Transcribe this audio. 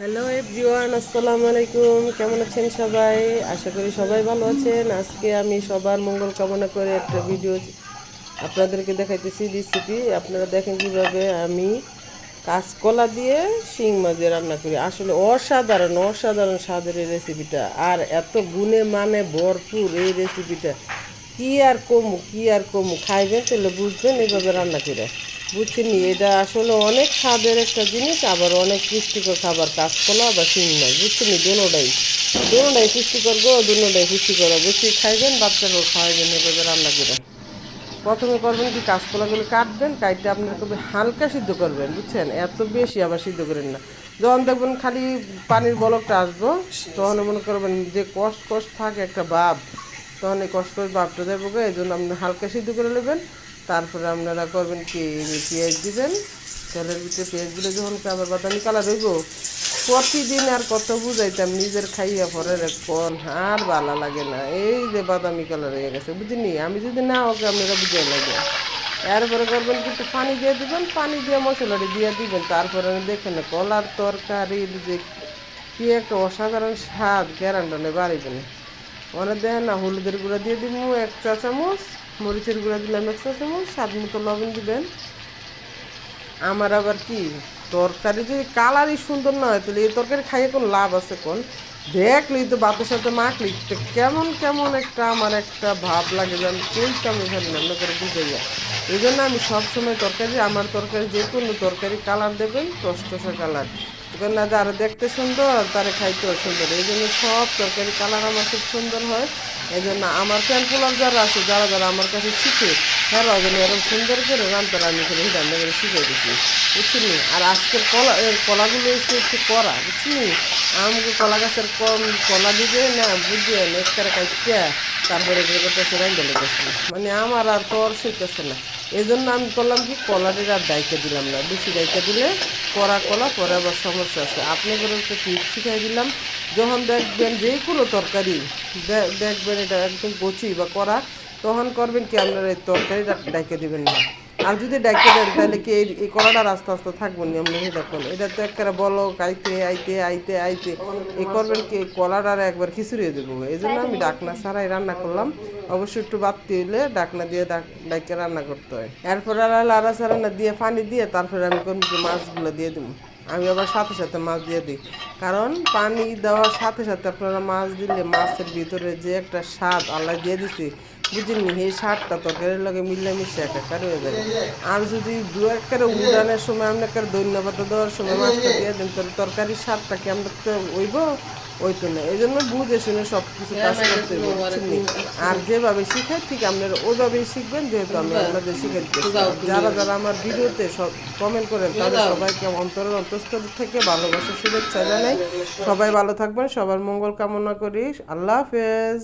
Hello everyone আসসালামু আলাইকুম কেমন আছেন সবাই? আশা করি সবাই ভালো আছেন। আজকে আমি সবার মঙ্গল কামনা করে একটা ভিডিও আপনাদেরকে দেখাইতেছি রেসিপি আপনারা দেখেন কীভাবে আমি কাঁচকলা দিয়ে শিং মাছ দিয়ে রান্না করি। আসলে অসাধারণ অসাধারণ স্বাদের এই রেসিপিটা আর এত গুণে মানে ভরপুর এই রেসিপিটা কি আর কমু, কি আর কমু? খাইবেন তাহলে বুঝবেন এইভাবে রান্না করে। বুঝছেন? এটা আসলে অনেক স্বাদের একটা জিনিস, আবার অনেক পুষ্টিকর খাবার। কাঁচকলা বা শিং মাছ বুঝছেন? দোনোটাই দোনোটাই পুষ্টিকর গো দোনোটাই পুষ্টিকর। অবশ্যই খাইবেন বাচ্চাকেও খাওয়াইবেন, এভাবে রান্না করে। প্রথমে করবেন কি কাঁচকলাগুলো কাটবেন কাটতে আপনার খুবই হালকা সিদ্ধ করবেন, বুঝছেন? এত বেশি আবার সিদ্ধ করেন না। যখন দেখবেন খালি পানির বলকটা আসব, তখন মনে করবেন যে কষ কষ থাকে একটা ভাব। তখন এই কষ কষ ভাবটা দেবো এই জন্য আপনি হালকা সিদ্ধ করে নেবেন। তারপরে আপনারা করবেন কি পেঁয়াজ দিবেন, তেলের ভিতরে পেঁয়াজ দিলে যখন আবার বাদামি কালার হইব, প্রতিদিন আর কত বুঝাইতাম, নিজের খাইয়া পরে কোন আর ভালো লাগে না। এই যে বাদামি কালার হয়ে গেছে, বুঝিনি? আমি যদি না ওকে আপনারা বুঝাই লাগে এরপরে করবেন কিন্তু পানি দিয়ে দিবেন, পানি দিয়ে মশলাটি দিয়ে দিবেন। তারপরে দেখেন না কলার তরকারির যে কি একটা অসাধারণ স্বাদ গ্যারান্টনে বাড়িবেন। অনেক দেখেন না, হলুদের গুঁড়া দিয়ে দিব, এক চা চামচ মরিচের গুঁড়া দিলাম এক চা চামচ, স্বাদ মতো লবণ দিবেন। আমার আবার কি, তরকারি যদি কালারই সুন্দর না হয়, তাহলে এই তরকারি খাইয়ে কোনো লাভ আছে কোন? দেখলি তো বাতের সাথে মাখলি, তো কেমন কেমন একটা আমার একটা ভাব লাগে যে আমি কোনটা আমি জানি না করে বুঝাইয়া এই জন্য আমি সবসময় তরকারি, আমার তরকারি যে কোনো তরকারি কালার দেবেন টসটসা কালার তখন না দেখতে সুন্দর, তারা খাইতেও সুন্দর। এই জন্য সব তরকারি কালার আমার খুব সুন্দর হয়। এই জন্য আমার ফ্যান ফলোয়ার যারা আছে, যারা যারা আমার কাছে শিখে হ্যাঁ যেন এরকম সুন্দর করে রান্তার আমি করে রান্না করে শিখে দিচ্ছি বুঝছিনি আর আজকের কলা, এর কলাগুলো একটু একটু করা বুঝছিনি আমাকে কলা গাছের কম কলা দিবে না বুঝিয়ে নেকটারে কাইটা তারপরে যে করতেছে রান্না লেগেছে মানে আমার আর তোর শিখতেছে না। জন্য আমি করলাম কি, কলারের আর ডাইকে দিলাম না। বেশি ডাইকে দিলে কড়া কলা, পরে আবার সমস্যা আছে। আপনি করে একটা টিপ শিখাই দিলাম। যখন দেখবেন যে কোনো তরকারি দেখবেন এটা একদম কচি বা করা তখন করবেন কি, আপনারা এই তরকারিটা ডাইকে দিবেন না। আর যদি ডাকতে দেন, তাহলে কি এই করোনার আস্তে আস্তে থাকব না আপনি দেখুন এটা তো একটা বলো আইতে আইতে আইতে আইতে। এ করবেন কি কলাটার একবার খিচুড়িয়ে দেবো এই জন্য আমি ডাকনা ছাড়াই রান্না করলাম। অবশ্যই একটু বাড়তি হইলে ডাকনা দিয়ে ডাক- রান্না করতে হয়। এরপর আর লাড়া চাড়ানা দিয়ে, পানি দিয়ে তারপরে আমি কোন মাছগুলো দিয়ে দেবো। আমি আবার সাথে সাথে মাছ দিয়ে দিই। কারণ পানি দেওয়ার সাথে সাথে আপনারা মাছ দিলে মাছের ভিতরে যে একটা স্বাদ আল্লাহ দিয়ে দিছি, বুঝিনি, এই স্বাদটা তরকারির লগে মিলেমিশে এক একাকার হয়ে যাবে। আর যদি দু একটা উড়ানের সময় আপনাকে একটা ধন্যবাদ দেওয়ার সময় মাছটা দিয়ে দেন, তাহলে তরকারির স্বাদটা কি আমরা তো ওইব? ওই তো না এই জন্য বুঝে শুনে সব কিছু কাজ করতে হবে, বুঝছেন? আর যেভাবে শিখাই ঠিক আপনারা ওইভাবেই শিখবেন যেহেতু আমি আপনাদের শিখাইতেছি যারা যারা আমার ভিডিওতে সব কমেন্ট করেন তাদের সবাইকে অন্তরের অন্তঃস্থল থেকে ভালোবাসা শুভেচ্ছা জানাই। সবাই ভালো থাকবেন সবার মঙ্গল কামনা করি। আল্লাহ হাফেজ।